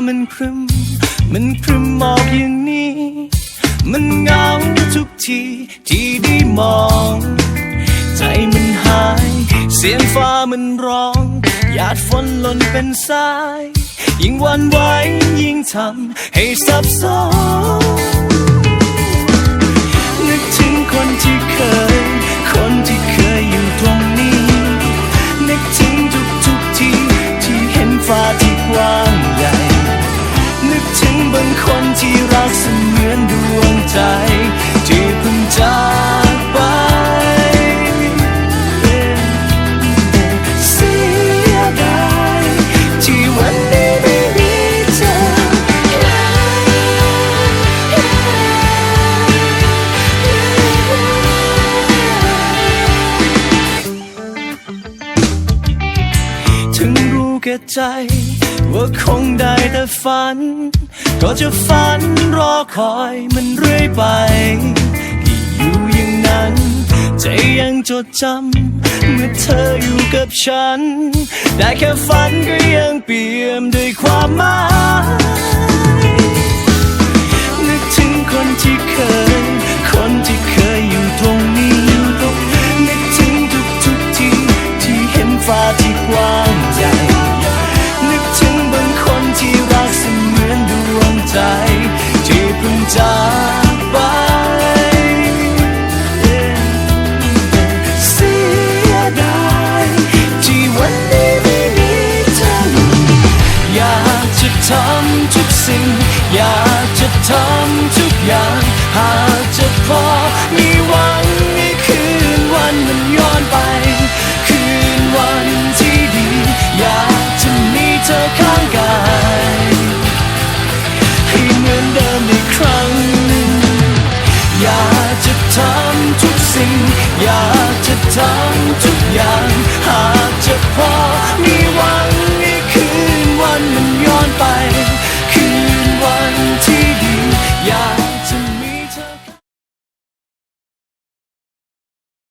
ามันครึม มันครึมหมอกอย่างนี้ มันเหงาทุกทีที่ได้มอง ใจมันหาย เสียงฟ้ามันร้อง หยาดฝนหล่นเป็นสาย ยิ่งวันไหวยิ่งทำให้สับสนนึ แก่ใจ ว่าคงได้แต่ฝัน ก็จะฝันรอคอยมันเรื่อยไปที่อยู่อย่างนั้น ใจยังจดจำเมื่อเธออยู่กับฉัน ได้แค่ฝันก็ยังเปี่ยมด้วยความหมายนึกถึงคนที่เคย จะทำทุกสิ่ง อยากจะทำทุกอย่าง หากจะพอมีหวังในคืนวันมันย้อนไป คืนวันที่ดี อยากจะมีเธอข้างกายให้เหมือนเดิมอีกครั้ง อยากจะทำทุกสิ่ง อยากจะทำ